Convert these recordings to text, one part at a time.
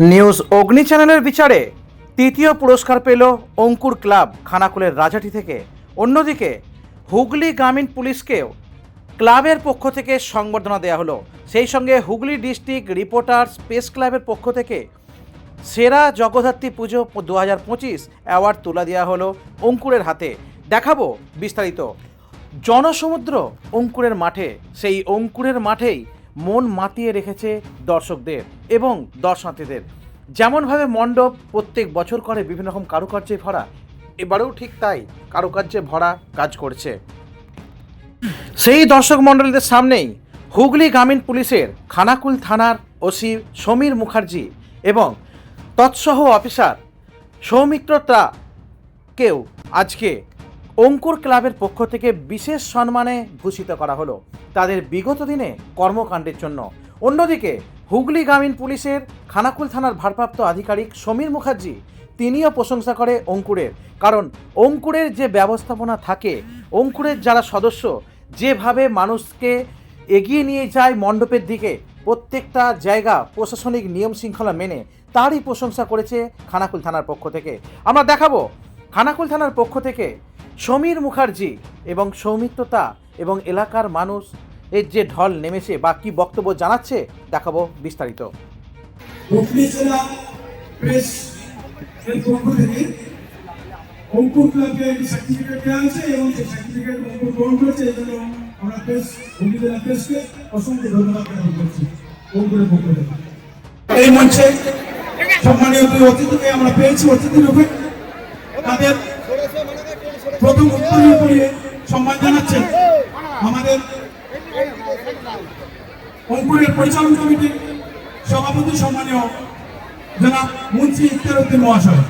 News অগ্নি চ্যানেলের বিচারে তৃতীয় পুরস্কার পেল অঙ্কুর ক্লাব খানাকুলের রাজাটি থেকে। অন্যদিকে, হুগলি গ্রামীণ পুলিশকেও ক্লাবের পক্ষ থেকে সংবর্ধনা দেওয়া হলো। সেই সঙ্গে হুগলি ডিস্ট্রিক্ট রিপোর্টার্স প্রেস ক্লাবের পক্ষ থেকে সেরা জগদ্ধাত্রী পুজো দু হাজার পঁচিশ অ্যাওয়ার্ড তুলে দেওয়া হলো অঙ্কুরের হাতে। দেখাবো বিস্তারিত। জনসমুদ্র অঙ্কুরের মাঠে, সেই অঙ্কুরের মাঠেই মন মাতিয়ে রেখেছে দর্শকদের এবং দর্শনার্থীদের। যেমনভাবে মণ্ডপ প্রত্যেক বছর করে বিভিন্ন রকম কারুকার্যে ভরা, এবারেও ঠিক তাই কারুকার্যে ভরা কাজ করছে। সেই দর্শক মণ্ডলীদের সামনেই হুগলি গ্রামীণ পুলিশের খানাকুল থানার ওসি সমীর মুখার্জি এবং তৎসহ অফিসার সৌমিত্রতা কেউ আজকে অঙ্কুর ক্লাবের পক্ষ থেকে বিশেষ সম্মানে ভূষিত করা হলো। তাদের বিগত দিনে কর্মকাণ্ডের জন্য। অন্যদিকে, হুগলি গ্রামীণ পুলিশের খানাকুল থানার ভারপ্রাপ্ত আধিকারিক সমীর মুখার্জি তিনিও প্রশংসা করে অঙ্কুরের। কারণ, অঙ্কুরের যে ব্যবস্থাপনা থাকে, অঙ্কুরের যারা সদস্য, যেভাবে মানুষকে এগিয়ে নিয়ে যায় মণ্ডপের দিকে, প্রত্যেকটা জায়গা প্রশাসনিক নিয়ম শৃঙ্খলা মেনে, তারই প্রশংসা করেছে খানাকুল থানার পক্ষ থেকে। আমরা দেখাবো খানাকুল থানার পক্ষ থেকে সমীর মুখার্জি এবং সৌমিত্রতা এবং এলাকার মানুষ এর যে ঢল নেমেছে বা কি বক্তব্য জানাচ্ছে, দেখাবো বিস্তারিত। এই মঞ্চে সম্মানীয় দুই অতিথিকে আমরা পেয়েছি। অতিথি রূপে তাদের প্রথম উত্তরীয় পড়িয়ে সম্মান জানাচ্ছেন আমাদের অঙ্কুরের পরিচালন কমিটির সভাপতি সম্মানীয় জনাব মুন্সি ইফতার উদ্দিন মহাশয়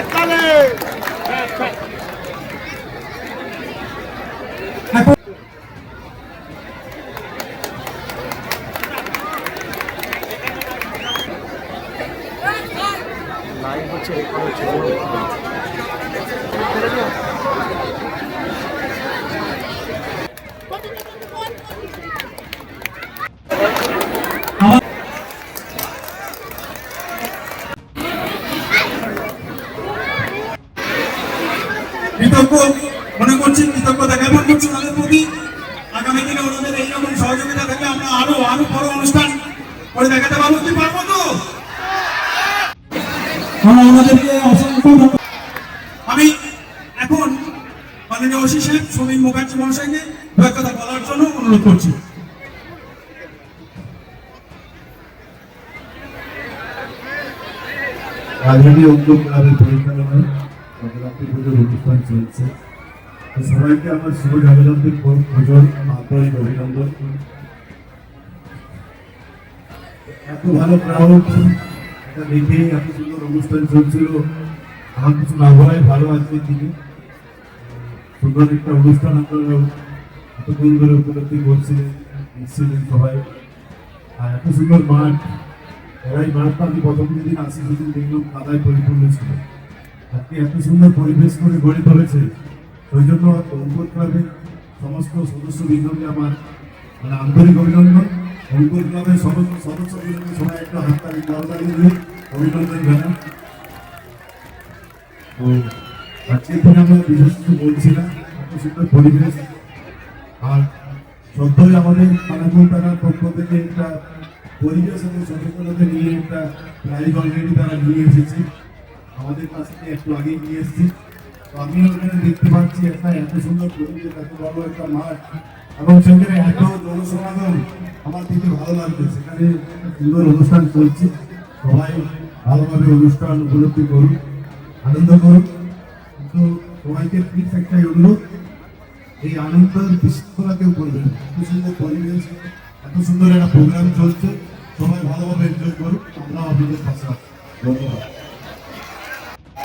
এখন কৃতজ্ঞ মনে করছি করছি তাদের প্রতি আগামী দিনে ওনাদের এইরকম সহযোগিতা থাকলে আমরা আরও আরও বড় অনুষ্ঠান করে দেখাতে পারব কি পারব তো আমি এখন মাননীয় ওসি সাহেব সমীর মুখার্জি মহাশয়কে দু কথা বলার জন্য অনুরোধ করছি। রাজধানী উদ্যোগ ক্লাবের পরিচালনায় নবরাত্রি পুজোর অনুষ্ঠান চলছে। সবাইকে আমার শুভ জগন্নাথের পুজোর আন্তরিক অভিনন্দন। এত ভালো ক্রাউড এটা দেখে এত সুন্দর অনুষ্ঠান চলছিল। আমার কিছু না বলাই ভালো আজকের দিনে সুন্দর একটা অনুষ্ঠান আপনারা এতক্ষণ ধরে উপলব্ধি করছিলেন এসেছিলেন সবাই। আর এত সুন্দর মাঠ, এরাই মাঠটা আমি প্রথম যেদিন আসি সেদিন দেখলাম কাদায় পরিপূর্ণ ছিল। আজকে এত সুন্দর পরিবেশ করে গড়ে তুলেছে। ওই জন্য অঙ্কুর ক্লাবের সমস্ত সদস্য বৃন্দকে আমার মানে আন্তরিক অভিনন্দন। অঙ্কুর ক্লাবের সমস্ত সদস্য বৃন্দ সবাই একটা হাততালি করতালি দিয়ে অভিনন্দন জানান তো আজকের দিনে আমরা বিশেষ কিছু বলছি না, এত সুন্দর পরিবেশ। আর সদ্যই আমাদের খানাকুল থানার পক্ষ থেকে একটা পরিবেশ এবং সচেতনতা নিয়ে একটা প্রাইজ অলরেডি তারা নিয়ে এসেছে। আমাদের কাছ থেকে একটু আগেই নিয়ে এসেছি। আমি ওখানে দেখতে পাচ্ছি একটা এত সুন্দর পরিবেশ, এত বড় একটা মাঠ। এবং সেখানে এত জনসমাগম আমার দেখতে ভালো লাগছে। সেখানে সুন্দর অনুষ্ঠান চলছে। সবাই ভালোভাবে অনুষ্ঠান উপলব্ধি করুন, আনন্দ করুন। কিন্তু সবাইকে প্লিজ একটাই অনুরোধ, এই আনন্দের বিশৃঙ্খলা কেউ করবেন এত সুন্দর পরিবেশ, এত সুন্দর একটা প্রোগ্রাম চলছে। সবাই ভালোভাবে এনজয় করুন আমরা আপনাদের পাশে ধন্যবাদ।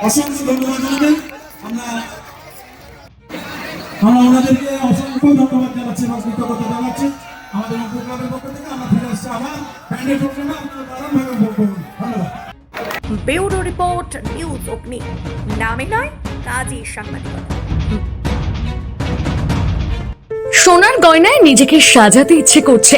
অসংখ্য ধন্যবাদ আমরা আমরা ওনাদেরকে অসংখ্য ধন্যবাদ জানাচ্ছি এবং কৃতজ্ঞতা জানাচ্ছি। আমাদের পক্ষ থেকে আমরা ফিরে আসছি আবার ব্যান্ডের প্রোগ্রামে আপনারা দারুণভাবে উপভোগ করুন ধন্যবাদ। ব্যুরো রিপোর্ট নিউজ অগ্নি। নামে নয় কাজী সাংবাদিকতা সোনার গয়নায় নিজেকে সাজাতে ইচ্ছে করছে।